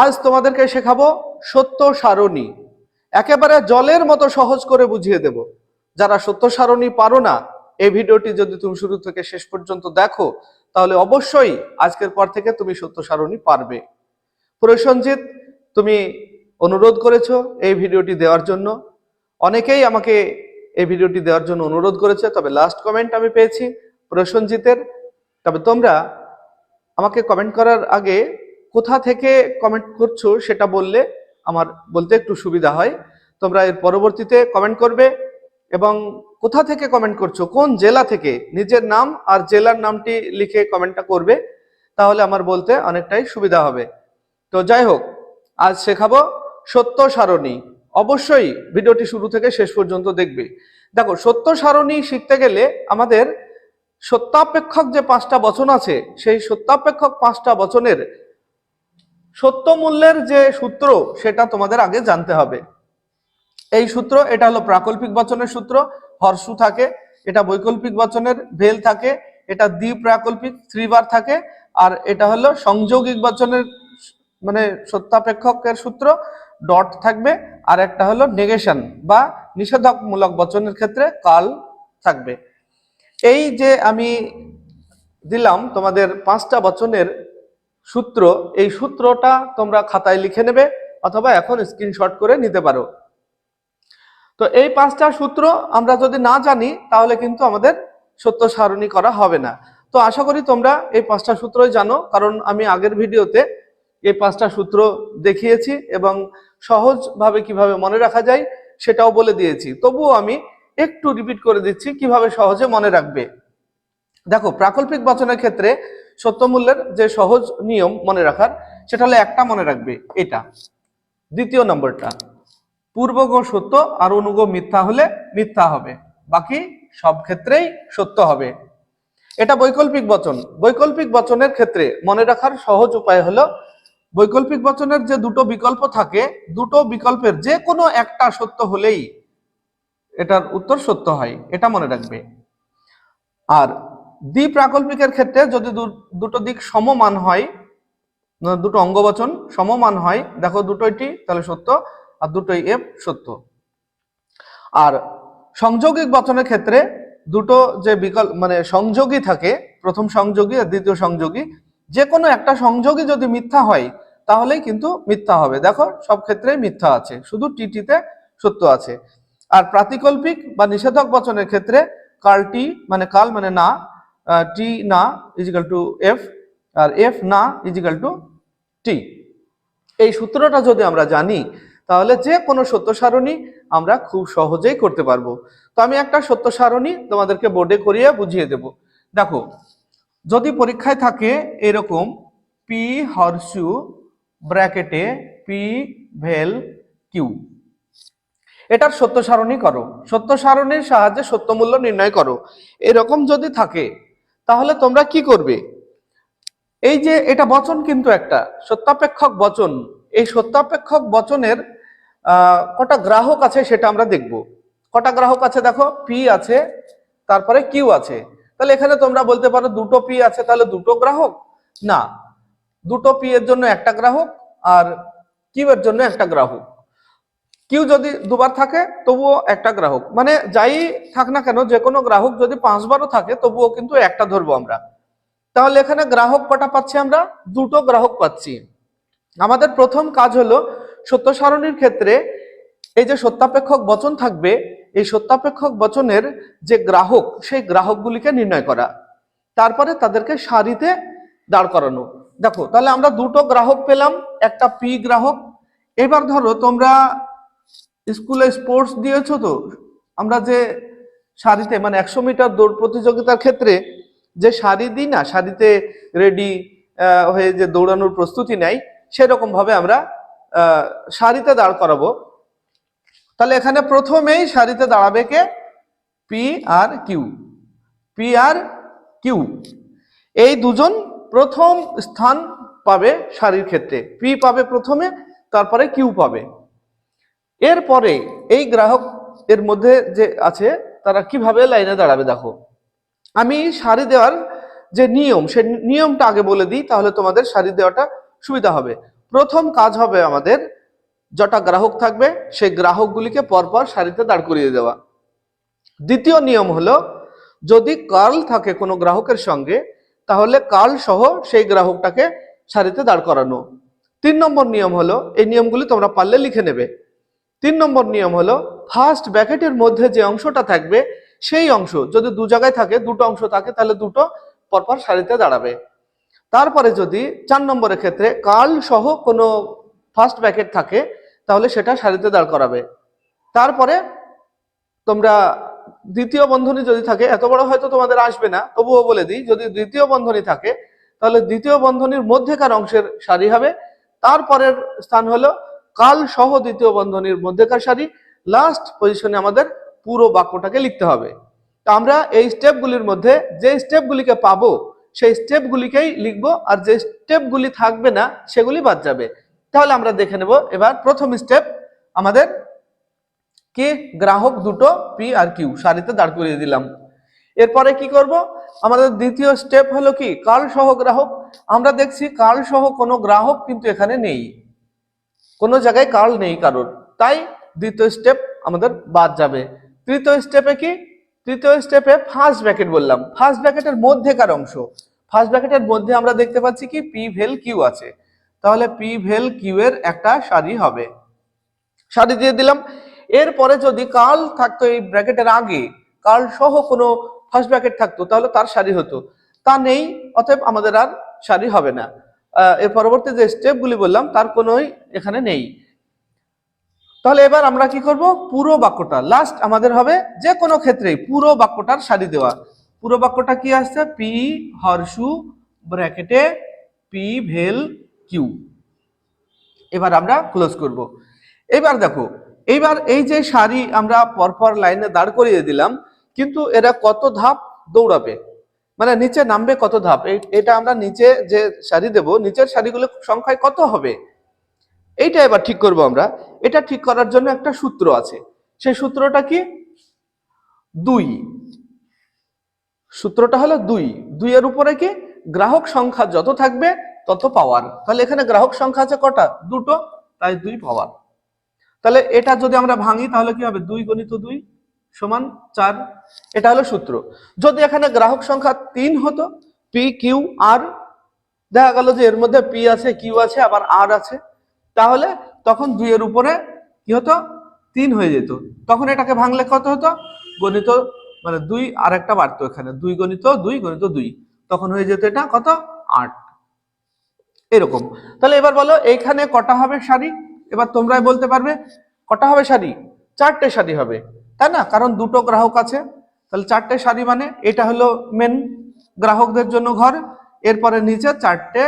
আজ তোমাদেরকে শেখাবো সত্য সারণী। একেবারে জলের মতো সহজ করে বুঝিয়ে দেব। যারা সত্য সারণী পারো না, এই ভিডিওটি যদি তুমি শুরু থেকে শেষ পর্যন্ত দেখো, তাহলে অবশ্যই আজকের পর থেকে তুমি সত্য সারণী পারবে। প্রসঞ্জিৎ তুমি অনুরোধ করেছ এই ভিডিওটি দেওয়ার জন্য। অনেকেই আমাকে এই ভিডিওটি দেওয়ার জন্য অনুরোধ করেছে, তবে লাস্ট কমেন্ট আমি পেয়েছি প্রসঞ্জিতের তবে তোমরা আমাকে কমেন্ট করার আগে কোথা থেকে কমেন্ট করছ সেটা বললে আমার বলতে একটু সুবিধা হয়। তোমরা এর পরবর্তীতে কমেন্ট করবে এবং কোথা থেকে কমেন্ট করছ, কোন জেলা থেকে, নিজের নাম আর জেলার নামটি লিখে কমেন্টটা করবে, তাহলে আমার বলতে অনেকটাই সুবিধা হবে। তো যাই হোক, আজ শেখাবো সত্য সারণী। অবশ্যই ভিডিওটি শুরু থেকে শেষ পর্যন্ত দেখবে। দেখো, সত্য সারণী শিখতে গেলে আমাদের সত্যাপেক্ষক যে পাঁচটা বচন আছে, সেই সত্যাপেক্ষক পাঁচটা বচনের সত্য মূল্যের যে সূত্র, সেটা তোমাদের আগে জানতে হবে। এই সূত্র, এটা হলো প্রাকল্পিক বচনের সূত্র, হর্ষু থাকে, এটা বৈকল্পিক বচনের, ভেল থাকে, এটা দ্বি প্রাকল্পিক থ্রিবার থাকে, আর এটা হলো সংযোগিক বচনের মানে সত্যাপেক্ষকের সূত্র, ডট থাকবে, আর একটা হলো নেগেশন বা নিষেধকমূলক বচনের ক্ষেত্রে কাল থাকবে। এই যে আমি দিলাম তোমাদের পাঁচটা বচনের সূত্র, এই সূত্রটা তোমরা খাতায় লিখে নেবে অথবা এখন স্ক্রিনশট করে নিতে পারো। তো এই পাঁচটা সূত্র আমরা যদি না জানি, তাহলে কিন্তু আমাদের সত্য সারণী করা হবে না। তো আশা করি তোমরা এই পাঁচটা সূত্রই জানো, কারণ আমি আগের ভিডিওতে এই পাঁচটা সূত্র দেখিয়েছি এবং সহজভাবে কীভাবে মনে রাখা যায় সেটাও বলে দিয়েছি। তবুও আমি একটু রিপিট করে দিচ্ছি, কীভাবে সহজে মনে রাখবে। দেখো, প্রাকল্পিক বচনের ক্ষেত্রে সত্যমূল্যের যে সহজ নিয়ম মনে রাখার, সেটা হলো একটা মনে রাখবে, এটা। দ্বিতীয় নম্বরটা পূর্বগ সত্য আর অনুগ মিথ্যা হলে মিথ্যা হবে, বাকি সব ক্ষেত্রেই সত্য হবে। এটা বৈকল্পিক বচন। বৈকল্পিক বচনের ক্ষেত্রে মনে রাখার সহজ উপায় হলো, বৈকল্পিক বচনের যে দুটো বিকল্প থাকে, দুটো বিকল্পের যে কোনো একটা সত্য হলেই এটার উত্তর সত্য হয়, এটা মনে রাখবে। আর দ্বি প্রাকল্পিকের ক্ষেত্রে যদি দুটো দিক সমমান হয় দুটো অঙ্গবচন সমমান হয়, দেখো দুটোইটি, তাহলে সত্য, আর দুটোই এফ সত্য। আর সংযোগিক বচনের ক্ষেত্রে দুটো যে বিকল্প মানে সংযোগী থাকে, প্রথম সংযোগী আর দ্বিতীয় সংযোগী, যে কোনো একটা সংযোগী যদি মিথ্যা হয়, তাহলেই কিন্তু মিথ্যা হবে। দেখো, সব ক্ষেত্রেই মিথ্যা আছে, শুধু টিটিতে সত্য আছে। আর প্রাতিকল্পিক বা নিষেধক বচনের ক্ষেত্রে কালটি মানে কাল মানে না টি না equal to F R F না ইজিক্যাল টু টি এই সূত্রটা যদি আমরা জানি, তাহলে যে কোনো সত্য সারণী আমরা খুব সহজেই করতে পারব। তো আমি একটা সত্য সারণী তোমাদেরকে বোর্ডে করিয়ে বুঝিয়ে দেব। দেখো, যদি পরীক্ষায় থাকে এরকম পি হর্সু ব্র্যাকেটে পি ভেল কিউ এটার সত্য সারণী করো। সত্য সারণীর সাহায্যে সত্য মূল্য নির্ণয় করো। এরকম যদি থাকে তাহলে তোমরা কি করবে? এই যে এটা বচন কিন্তু একটা, সত্যাপেক্ষক বচন। এই সত্যাপেক্ষক বচনের কটা গ্রাহক আছে সেটা আমরা দেখব। কটা গ্রাহক আছে দেখো? পি আছে, তারপরে কিউ আছে। তাহলে এখানে তোমরা বলতে পারো দুটো পি আছে, তাহলে দুটো গ্রাহক? না। দুটো পি এর জন্য একটা গ্রাহক আর কিউ এর জন্য একটা গ্রাহক। কিউ যদি দুবার থাকে, তবুও একটা গ্রাহক। মানে যাই থাক না কেন, যে কোনো গ্রাহক যদি পাঁচবারও থাকে, তবুও কিন্তু একটা ধরবো আমরা। তাহলে এখানে গ্রাহক কটা পাচ্ছি আমরা? দুটো গ্রাহক পাচ্ছি। আমাদের প্রথম কাজ হলো সত্য সারণীর ক্ষেত্রে এই যে সত্যাপেক্ষক বচন থাকবে, এই সত্যাপেক্ষক বচনের যে গ্রাহক, সেই গ্রাহকগুলিকে নির্ণয় করা। তারপরে তাদেরকে সারিতে দাঁড় করানো। দেখো, তাহলে আমরা দুটো গ্রাহক পেলাম, একটা পি গ্রাহক। এবার ধরো তোমরা স্কুলে স্পোর্টস দিয়েছ তো? আমরা যে সারিতে মানে একশো মিটার দৌড় প্রতিযোগিতার ক্ষেত্রে যে সারি দিই না, শাড়িতে রেডি হয়ে যে দৌড়ানোর প্রস্তুতি নেয় সেরকম ভাবে আমরা সারিতে দাঁড় করাবো। তাহলে এখানে প্রথমেই সারিতে দাঁড়াবে কে? P R Q P R Q এই দুজন প্রথম স্থান পাবে শাড়ির ক্ষেত্রে। পি পাবে প্রথমে, তারপরে কিউ পাবে। এরপরে এই গ্রাহক এর মধ্যে যে আছে, তারা কীভাবে লাইনে দাঁড়াবে দেখো। আমি সারি দেওয়ার যে নিয়ম, সে নিয়মটা আগে বলে দিই, তাহলে তোমাদের সারি দেওয়াটা সুবিধা হবে। প্রথম কাজ হবে আমাদের, যটা গ্রাহক থাকবে, সেই গ্রাহকগুলিকে পরপর সারিতে দাঁড় করিয়ে দেওয়া। দ্বিতীয় নিয়ম হলো, যদি কার্ল থাকে কোনো গ্রাহকের সঙ্গে, তাহলে কার্ল সহ সেই গ্রাহকটাকে সারিতে দাঁড় করানো। তিন নম্বর নিয়ম হলো, এই নিয়মগুলি তোমরা পারলে লিখে নেবে। তিন নম্বর নিয়ম হলো ফার্স্ট ব্যাকেটের মধ্যে যে অংশটা থাকবে, সেই অংশ যদি দু জায়গায় থাকে, দুটো অংশ থাকে, তাহলে দুটো পরপর সারিতে দাঁড়াবে। তারপরে যদি চার নম্বরের ক্ষেত্রে কার্ল সহ কোনো ফার্স্ট ব্যাকেট থাকে, তাহলে সেটা সারিতে দাঁড় করাবে। তারপরে তোমরা দ্বিতীয় বন্ধনী যদি থাকে, এত বড় হয়তো তোমাদের আসবে না, তবুও বলে দিই, যদি দ্বিতীয় বন্ধনী থাকে, তাহলে দ্বিতীয় বন্ধনীর মধ্যেকার অংশের সারি হবে। তারপরের স্থান হলো কাল সহ দ্বিতীয় বন্ধনীর মধ্যেকার সারি লাস্ট পজিশনে আমাদের পুরো বাক্যটাকে লিখতে হবে। তো আমরা এই স্টেপগুলির মধ্যে যে স্টেপগুলিকে পাবো, সেই স্টেপগুলিকেই লিখব, আর যে স্টেপগুলি থাকবে না, সেগুলি বাদ যাবে। তাহলে আমরা দেখে নেব এবার প্রথম স্টেপ আমাদের কে, গ্রাহক দুটো পি আর কিউ সারিতে দাঁড় করিয়ে দিলাম। এরপরে কি করব? আমাদের দ্বিতীয় স্টেপ হলো কি? কাল সহ গ্রাহক। আমরা দেখছি কাল সহ কোনো গ্রাহক কিন্তু এখানে নেই। কোনো জায়গায় কাল নেই কারোর। তাই দ্বিতীয় স্টেপ আমাদের বাদ যাবে। তৃতীয় স্টেপে কি? তৃতীয় স্টেপে ফার্স্ট ব্র্যাকেট বললাম। ফার্স্ট ব্র্যাকেটের মধ্যেকার অংশ। ফার্স্ট ব্র্যাকেটের মধ্যে আমরা দেখতে পাচ্ছি কি? পি ভেল কিউ আছে। তাহলে পি ভেল কিউ এর একটা সারি হবে। সারি দিয়ে দিলাম। এরপরে যদি কাল থাকতো এই ব্র্যাকেটের আগে কাল সহ কোনো ফার্স্ট ব্র্যাকেট থাকতো, তাহলে তার সারি হতো। তা নেই, অতএব আমাদের আর সারি হবে না। এর পরবর্তী যে স্টেপগুলি বললাম, তার কোনোই এখানে নেই। তাহলে এবার আমরা কি করব? পুরো বাক্যটা। লাস্ট আমাদের হবে যে কোনো ক্ষেত্রেই পুরো বাক্যটার সারি দেওয়া। পুরো বাক্যটা কি আসছে? পি হর্ষু ব্র্যাকেটে পি ভেল কিউ এবার আমরা ক্লোজ করব। এবার দেখো, এইবার এই যে সারি আমরা পরপর লাইনে দাঁড় করিয়ে দিলাম, কিন্তু এরা কত ধাপ দৌড়াবে? মানে নিচে নামবে কত ধাপ? এটা আমরা নিচে যে সারি দেব, নিচের সারিগুলো সংখ্যায় কত হবে? এইটা এবার ঠিক করব আমরা। এটা ঠিক করার জন্য একটা সূত্র আছে। সেই সূত্রটা কি? দুই। সূত্রটা হলো দুই। দুইয়ের উপরে কি? গ্রাহক সংখ্যা যত থাকবে, তত পাওয়ার। তাহলে এখানে গ্রাহক সংখ্যা আছে কটা? দুটো, তাই দুই পাওয়ার। তাহলে এটা যদি আমরা ভাঙি, তাহলে কি হবে? দুই গণিত দুই। সমান চার। এটা হলো সূত্র। যদি এখানে গ্রাহক সংখ্যা তিন হতো পি কিউ আর দেখা গেল যে এর মধ্যে পি আছে কিউ আছে, আবার আর আছে, তাহলে তখন দুইয়ের উপরে কি হতো? তিন হয়ে যেত। তখন এটাকে ভাঙলে কত হতো? গণিত মানে দুই, আর একটা বাড়তো এখানে। দুই গণিত দুই গণিত দুই। তখন হয়ে যেত এটা কত? আট। এরকম। তাহলে এবার বলো এইখানে কটা হবে শাড়ি এবার তোমরাই বলতে পারবে, কটা হবে শাড়ি চারটে শাড়ি হবে। তাই না? কারণ দুটো গ্রাহক আছে। তাহলে চারটে শাড়ি মানে এটা হলো মেন গ্রাহকদের জন্য ঘর। এরপরে নিচে চারটে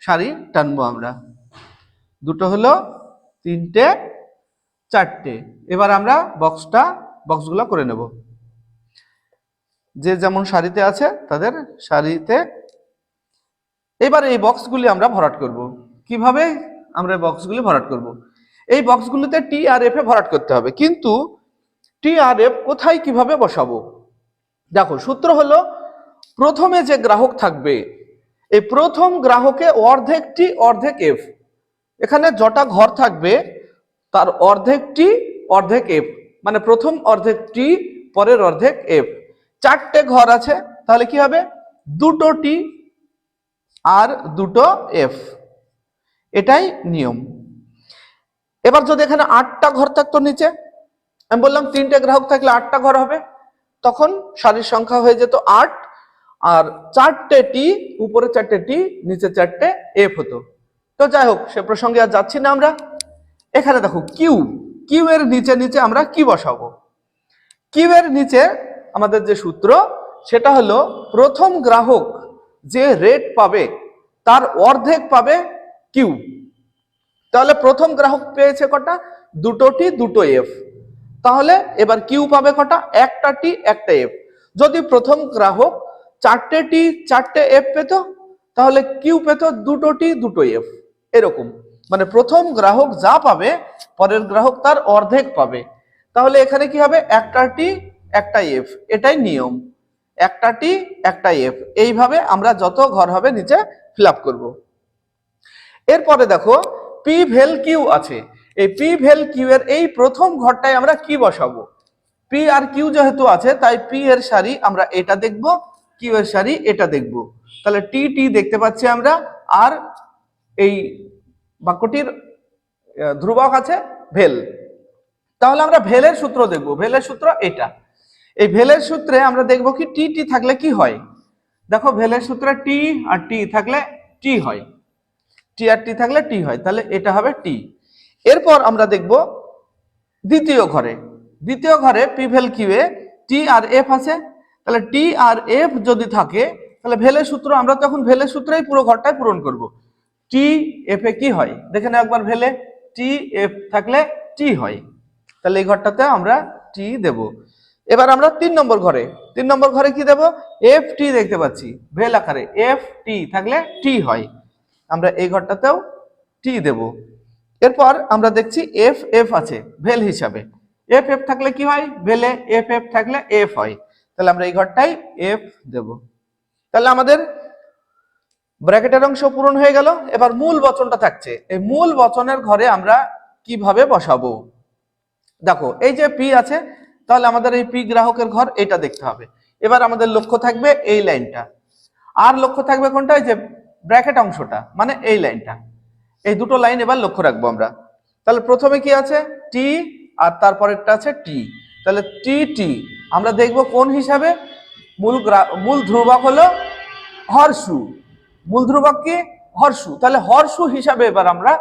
শাড়ি টানবো আমরা। দুটো হলো, তিনটে, চারটে। এবার আমরা বক্সটা বক্সগুলো করে নেব। যে যেমন শাড়িতে আছে তাদের শাড়িতে। এবার এই বক্সগুলি আমরা ভরাট করব। কীভাবে আমরা বক্সগুলি ভরাট করব? এই বক্সগুলিতে টি আর এফ এ ভরাট করতে হবে। কিন্তু টি আর এফ কোথায় কীভাবে বসাবো? দেখো, সূত্র হলো, প্রথমে যে গ্রাহক থাকবে, এই প্রথম গ্রাহকে অর্ধেক টি, অর্ধেক এফ। এখানে যটা ঘর থাকবে, তার অর্ধেক টি, অর্ধেক এফ। মানে প্রথম অর্ধেক টি, পরের অর্ধেক এফ। চারটে ঘর আছে, তাহলে কি হবে? দুটো টি আর দুটো এফ। এটাই নিয়ম। এবার যদি এখানে আটটা ঘর থাকতো নিচে আমি বললাম, তিনটে গ্রাহক থাকলে আটটা ঘর হবে। তখন সারির সংখ্যা হয়ে যেত আট, আর চারটে টি উপরে চারটে টি নিচে চারটে এফ হতো। তো যাই হোক, সে প্রসঙ্গে আর যাচ্ছি না আমরা। এখানে দেখো, কিউ। কিউ এর নিচে নিচে আমরা কি বসাবো? কিউ এর নিচে আমাদের যে সূত্র, সেটা হলো প্রথম গ্রাহক যে রেট পাবে, তার অর্ধেক পাবে কিউ। তাহলে প্রথম গ্রাহক পেয়েছে কটা? দুটো টি দুটো এফ তাহলে এবার কিউ পাবে কটা? একটা টি, একটা এফ। যদি প্রথম গ্রাহক চারটে টি, চারটে এফ পেত, তাহলে কিউ পেত দুটো টি, দুটো এফ। এরকম। মানে প্রথম গ্রাহক যা পাবে, পরের গ্রাহক তার অর্ধেক পাবে। তাহলে এখানে কি হবে? একটা টি, একটা এফ। এটাই নিয়ম। একটা টি, একটা এফ। এইভাবে আমরা যত ঘর হবে নিচে ফিল আপ করব। এরপরে দেখো, পি ভেল কিউ আছে। এই পি ভেল কিউ এর এই প্রথম ঘরটায় আমরা কি বসাবো? পি আর কিউ যেহেতু আছে, তাই পি এর সারি আমরা এটা দেখব, কিউ এর সারি এটা দেখব। তাহলে টি টি দেখতে পাচ্ছি আমরা, আর এই বাক্যটির ধ্রুবক আছে ভেল তাহলে আমরা ভেলের সূত্র দেখব। ভেলের সূত্র এটা। এই ভেলের সূত্রে আমরা দেখব কি, টি টি থাকলে কি হয়? দেখো ভেলের সূত্রে টি আর টি থাকলে টি হয়। টি আর টি থাকলে টি হয়। তাহলে এটা হবে টি। এরপর আমরা দেখব দ্বিতীয় ঘরে। দ্বিতীয় ঘরে পি ভেল কিউয়ে টি আর এফ আছে। তাহলে টি আর এফ যদি থাকে, তাহলে ভেলের সূত্র আমরা তখন ভেলের সূত্রেই পুরো ঘরটায় পূরণ করব। টি এফ এ কি হয়? দেখে নাও একবার ভেলে টি এফ থাকলে টি হয়। তাহলে এই ঘরটাতে আমরা টি দেব। এবার আমরা তিন নম্বর ঘরে। তিন নম্বর ঘরে কি দেব? এফ টি দেখতে পাচ্ছি। ভেল আকারে এফ টি থাকলে টি হয়। আমরা এই ঘরটাতেও টি দেব। এরপর আমরা দেখছি এফ এফ আছে, ভেল হিসাবে। এফ এফ থাকলে কি হয়? ভেলে এফ এফ থাকলে এফ হয়। তাহলে আমরা এই ঘরটাই এফ দেব। তাহলে আমাদের ব্র্যাকেটের অংশ পূরণ হয়ে গেল। এবার মূল বচনটা থাকছে। এই মূল বচনের ঘরে আমরা কীভাবে বসাবো? দেখো, এই যে পি আছে, তাহলে আমাদের এই পি গ্রাহকের ঘর, এটা দেখতে হবে। এবার আমাদের লক্ষ্য থাকবে এই লাইনটা। আর লক্ষ্য থাকবে কোনটা? এই যে ব্র্যাকেট অংশটা মানে এই লাইনটা। এই দুটো লাইন এবার লক্ষ্য রাখব আমরা। তাহলে প্রথমে কি আছে? টি আর তারপরেরটা আছে টি তাহলে টি টি আমরা দেখব কোন হিসাবে? মূল মূল ধ্রুবক হলো হর্ষু। মূল ধ্রুবক কি? হর্ষু। তাহলে হর্ষু হিসাবে এবার আমরা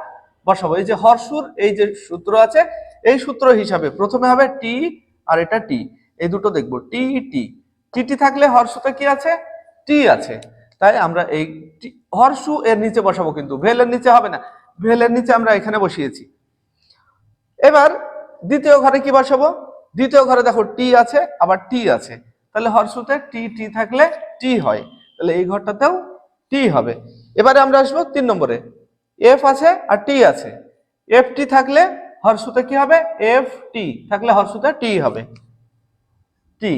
বসাবো। এই যে হর্ষুর এই যে সূত্র আছে, এই সূত্র হিসাবে প্রথমে হবে টি আর এটা টি এই দুটো দেখব। টি টি টি থাকলে হর্ষতে কি আছে? টি আছে। তাই আমরা এই হর্ষু এর নিচে বসাবো কিন্তু ভেলের নিচে হবে না। ভেলের নিচে আমরা এখানে বসিয়েছি। এবার দ্বিতীয় ঘরে কি বসাবো? দ্বিতীয় ঘরে দেখো টি আছে, আবার টি আছে। তাহলে হর্ষুতে টি টি থাকলে টি হয়। তাহলে এই ঘরটাতেও টি হবে। এবারে আমরা আসব তিন নম্বরে। এফ আছে আর টি আছে। এফ টি থাকলে হর্ষুতে কি হবে? এফ টি থাকলে হর্ষুতে টি হবে। টি।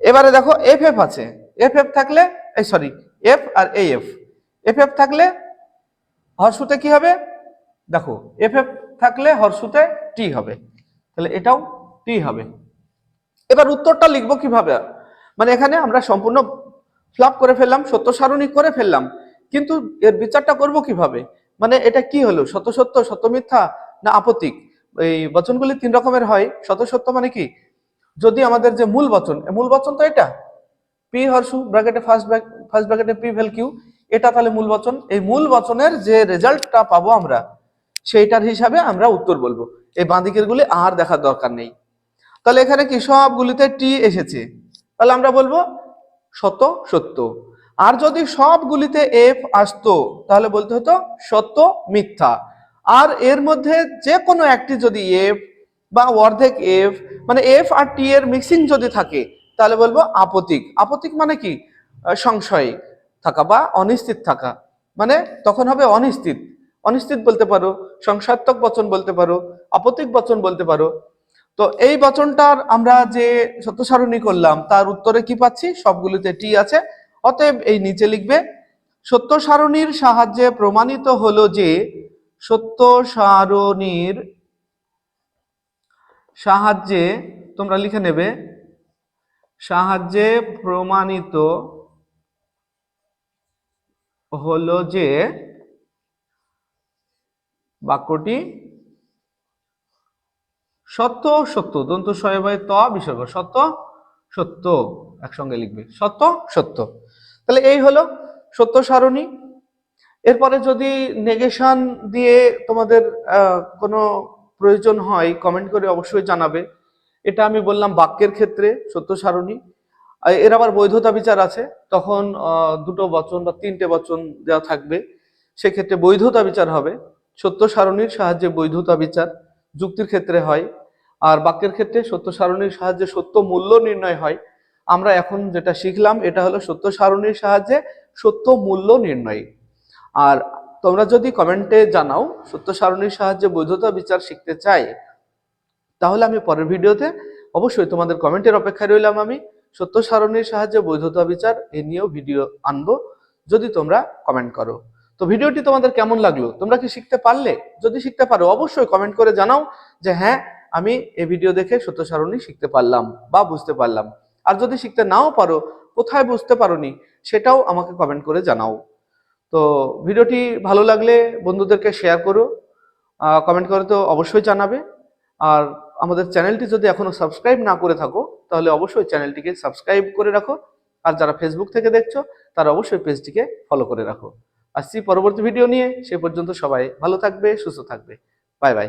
এবারে দেখো এফ এফ আছে। এফ এফ থাকলে, এই সরি এফ আর এ এফ এফ এফ থাকলে হর্ষুতে কি হবে? দেখো এফ এফ থাকলে হর্ষুতে টি হবে। তাহলে এটাও টি হবে। এবার উত্তরটা লিখব কীভাবে? মানে এখানে আমরা সম্পূর্ণ ফ্লাপ করে ফেললাম, সত্য সারণী করে ফেললাম, কিন্তু এর বিচারটা করব কীভাবে? মানে এটা কি হলো? সত্য সত্য সত্য মিথ্যা না আপত্তিক? এই বচনগুলি তিন রকমের হয়। সত্য সত্য মানে কি? যদি আমাদের যে মূল বচন মূল বচন তো এটা? পি হর্ষু ব্র্যাকেটে ফার্স্ট ফার্স্ট ব্র্যাকেটে পি ভেল কিউ এটা তাহলে মূল বচন। এই মূল বচনের যে রেজাল্টটা পাবো আমরা, সেইটার হিসাবে আমরা উত্তর বলব। এই বাঁদিকের গুলি আর দেখার দরকার নেই। তাহলে এখানে কি সবগুলিতে টি এসেছে? তাহলে আমরা বলব সত্য সত্য। আর যদি সবগুলিতে এফ আসতো, তাহলে বলতে হতো সত্য মিথ্যা। আর এর মধ্যে যে কোনো একটি যদি এফ বা অর্ধেক এফ মানে এফ আর টি এর মিক্সিং যদি থাকে তাহলে বলব আপতিক। আপতিক মানে কি? সংশয় থাকা বা অনিশ্চিত থাকা। মানে তখন হবে অনিশ্চিত। অনিশ্চিত বলতে পারো, সংশয়াত্মক বচন বলতে পারো, আপতিক বচন বলতে পারো। তো এই বচনটার আমরা যে সত্য সারণী করলাম, তার উত্তরে কি পাচ্ছি? সবগুলিতে টি আছে। অতএব এই নিচে লিখবে সত্য সারণীর সাহায্যে প্রমাণিত হলো যে সত্য সারণীর সাহায্যে তোমরা লিখে নেবে সাহায্যে প্রমাণিত হলো যে বাক্যটি সত্য সত্য, দন্ত সয়বায় ত বিসর্গ, সত্য সত্য, একসঙ্গে লিখবে, সত্য সত্য। তাহলে এই হলো সত্য সারণী। এরপরে যদি নেগেশন দিয়ে তোমাদের কোনো প্রয়োজন হয় কমেন্ট করে অবশ্যই জানাবে। এটা আমি বললাম বাক্যের ক্ষেত্রে, সত্য সারণী। এর আবার বৈধতা বিচার আছে। তখন দুটো বচন বা তিনটে বচন দেওয়া থাকবে। সেক্ষেত্রে বৈধতা বিচার হবে। সত্য সারণীর সাহায্যে বৈধতা বিচার যুক্তির ক্ষেত্রে হয়। আর বাক্যের ক্ষেত্রে সত্য সারণীর সাহায্যে সত্য মূল্য নির্ণয় হয়। আমরা এখন যেটা শিখলাম, এটা হলো সত্য সারণীর সাহায্যে সত্য মূল্য নির্ণয়। আর তোমরা যদি কমেন্টে জানাও সত্য সারণীর সাহায্যে বৈধতা বিচার শিখতে চাই তাহলে আমি পরের ভিডিওতে অবশ্যই তোমাদের কমেন্টের অপেক্ষায় রইলাম আমি। সত্য সারণীর সাহায্যে বৈধতা বিচার এ নিয়েও ভিডিও আনব, যদি তোমরা কমেন্ট করো। তো ভিডিওটি তোমাদের কেমন লাগল? তোমরা কি শিখতে পারলে? যদি শিখতে পারো, অবশ্যই কমেন্ট করে জানাও যে হ্যাঁ আমি এই ভিডিও দেখে সত্য সারণী শিখতে পারলাম বা বুঝতে পারলাম। আর যদি শিখতে নাও পারো, কোথায় বুঝতে পারোনি, সেটাও আমাকে কমেন্ট করে জানাও। তো ভিডিওটি ভালো লাগলে বন্ধুদেরকে শেয়ার করো। কমেন্ট করে তো অবশ্যই জানাবে। আর আমাদের চ্যানেলটি যদি এখনও সাবস্ক্রাইব না করে থাকো, তাহলে অবশ্যই চ্যানেলটিকে সাবস্ক্রাইব করে রাখো। আর যারা ফেসবুক থেকে দেখছ, তারা অবশ্যই পেজটিকে ফলো করে রাখো। আসছি পরবর্তী ভিডিও নিয়ে। সে পর্যন্ত সবাই ভালো থাকবে, সুস্থ থাকবে। Bye bye